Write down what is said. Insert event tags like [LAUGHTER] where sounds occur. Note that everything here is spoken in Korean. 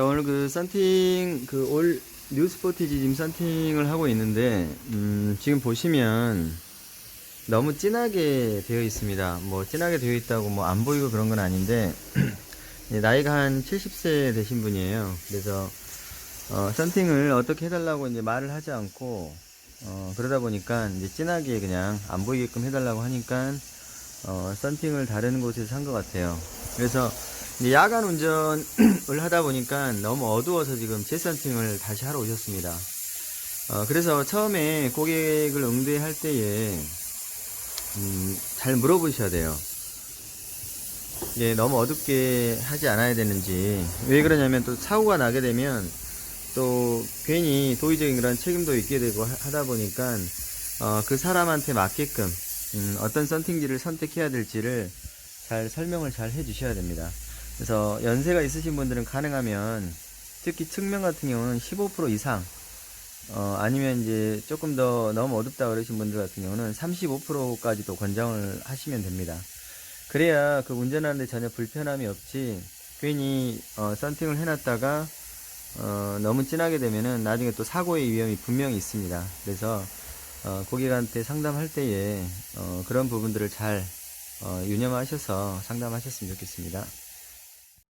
자, 오늘 그 썬팅, 그 올 뉴스포티지 지금 썬팅을 하고 있는데, 음, 지금 보시면 너무 진하게 되어 있습니다. 뭐, 진하게 되어 있다고 뭐 안 보이고 그런 건 아닌데, [CLEARS THROAT] 나이가 한 70세 되신 분이에요. 그래서, 어, 썬팅을 어떻게 해달라고 이제 말을 하지 않고, 어, 그러다 보니까 이제 진하게 그냥 안 보이게끔 해달라고 하니까, 어, 썬팅을 다른 곳에서 한것 같아요. 그래서, 야간 운전을 [CLEARS THROAT] 하다 보니까 너무 어두워서 지금 재썬팅을 다시 하러 오셨습니다. 어, 그래서 처음에 고객을 응대할 때에, 음, 잘 물어보셔야 돼요. 예, 너무 어둡게 하지 않아야 되는지. 왜 그러냐면 또 사고가 나게 되면 또 괜히 도의적인 그런 책임도 있게 되고 하- 하다 보니까 어, 그 사람한테 맞게끔 음, 어떤 썬팅지를 선택해야 될지를 잘 설명을 잘 해주셔야 됩니다. 그래서 연세가 있으신 분들은 가능하면 특히 측면 같은 경우는 15% 이상 어, 아니면 이제 조금 더 너무 어둡다 그러신 분들 같은 경우는 35%까지도 권장을 하시면 됩니다. 그래야 그 운전하는데 전혀 불편함이 없지 괜히 어, 썬팅을 해놨다가 어, 너무 진하게 되면은 나중에 또 사고의 위험이 분명히 있습니다. 그래서 어, 고객한테 상담할 때에 어, 그런 부분들을 잘 어, 유념하셔서 상담하셨으면 좋겠습니다.